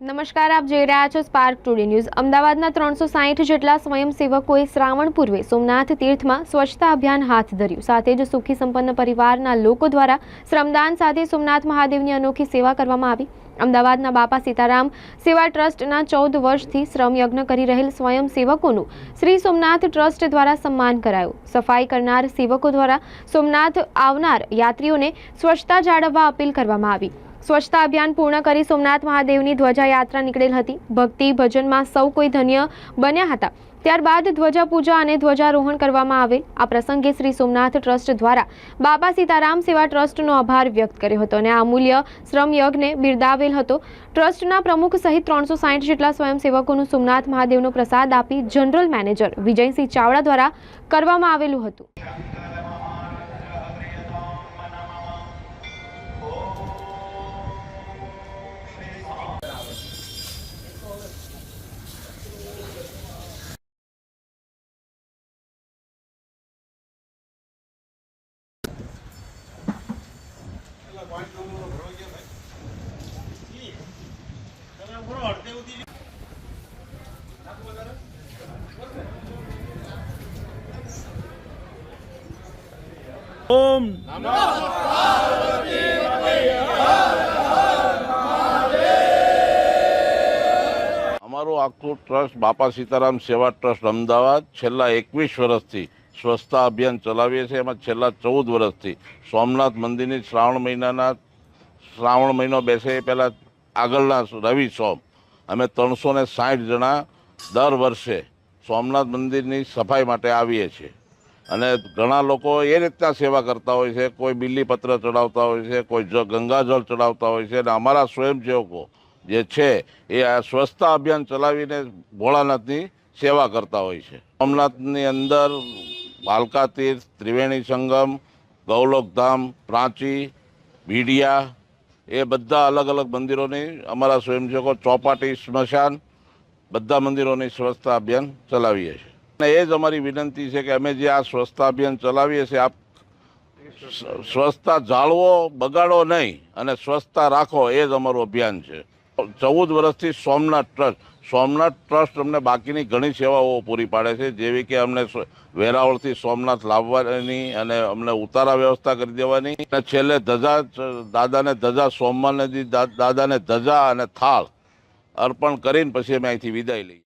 નમસ્કાર, આપ જોઈ રહ્યા છો સ્પાર્ક ટુડે ન્યૂઝ અમદાવાદના ત્રણસો સાહીઠ જેટલા સ્વયંસેવકોએ શ્રાવણ પૂર્વે સોમનાથ તીર્થમાં સ્વચ્છતા અભિયાન હાથ ધર્યું. સાથે જ સુખી સંપન્ન પરિવારના લોકો દ્વારા શ્રમદાન સાથે સોમનાથ મહાદેવની અનોખી સેવા કરવામાં આવી. અમદાવાદના બાપા સીતારામ સેવા ટ્રસ્ટના ચૌદ વર્ષથી શ્રમયજ્ઞ કરી રહેલ સ્વયંસેવકોનું શ્રી સોમનાથ ટ્રસ્ટ દ્વારા સન્માન કરાયું. સફાઈ કરનાર સેવકો દ્વારા સોમનાથ આવનાર યાત્રીઓને સ્વચ્છતા જાળવવા અપીલ કરવામાં આવી. સ્વચ્છતા અભિયાન પૂર્ણ કરી સોમનાથ મહાદેવની ધ્વજા યાત્રા નીકળેલ હતી. ભક્તિ, ભજનમાં સૌ કોઈ ધન્ય બન્યા હતા. ત્યારબાદ ધ્વજા પૂજા અને ધ્વજારોહણ કરવામાં આવેલ આ પ્રસંગે શ્રી સોમનાથ ટ્રસ્ટ દ્વારા બાબા સીતારામ સેવા ટ્રસ્ટનો આભાર વ્યક્ત કર્યો હતો અને આ અમૂલ્ય શ્રમયજ્ઞને બિરદાવેલ હતો. ટ્રસ્ટના પ્રમુખ સહિત ત્રણસો સાહીઠ જેટલા સ્વયંસેવકોનું સોમનાથ મહાદેવનો પ્રસાદ આપી જનરલ મેનેજર વિજયસિંહ ચાવડા દ્વારા કરવામાં આવેલું હતું. ઓમ. અમારું આખું ટ્રસ્ટ બાપા સીતારામ સેવા ટ્રસ્ટ અમદાવાદ છેલ્લા એકવીસ વર્ષથી સ્વચ્છતા અભિયાન ચલાવીએ છીએ. એમાં છેલ્લા ચૌદ વર્ષથી સોમનાથ મંદિરની શ્રાવણ મહિનાના શ્રાવણ મહિનો બેસે એ પહેલાં આગળના રવિ સોમ. અમે ત્રણસો ને સાઠ જણા દર વર્ષે સોમનાથ મંદિરની સફાઈ માટે આવીએ છીએ. અને ઘણા લોકો એ રીતના સેવા કરતા હોય છે, કોઈ બિલ્લીપત્ર ચડાવતા હોય છે, કોઈ ગંગાજળ ચડાવતા હોય છે. અને અમારા સ્વયંસેવકો જે છે, એ આ સ્વચ્છતા અભિયાન ચલાવીને ભોળાનાથની સેવા કરતા હોય છે. સોમનાથની અંદર ભાલકા તીર્થ, ત્રિવેણી સંગમ ગૌલોકધામ પ્રાંચી, ભીડિયા, એ બધા અલગ અલગ મંદિરોની અમારા સ્વયંસેવકો ચોપાટી સ્મશાન બધા મંદિરોની સ્વચ્છતા અભિયાન ચલાવીએ છીએ. અને એ જ અમારી વિનંતી છે કે અમે જે આ સ્વચ્છતા અભિયાન ચલાવીએ છીએ, આપ સ્વચ્છતા જાળવો, બગાડો નહીં અને સ્વચ્છતા રાખો, એ જ અમારું અભિયાન છે. ચૌદ વર્ષથી સોમનાથ ટ્રસ્ટ સોમનાથ ટ્રસ્ટ અમને બાકીની ઘણી સેવાઓ પૂરી પાડે છે, જેવી કે અમને વેરાવળથી સોમનાથ લાવવાની અને અમને ઉતારા વ્યવસ્થા કરી દેવાની. અને છેલ્લે ધજા દાદાને ધજા દી, દાદાને ધજા અને થાળ અર્પણ કરીને પછી અમે અહીંથી વિદાય લઈએ.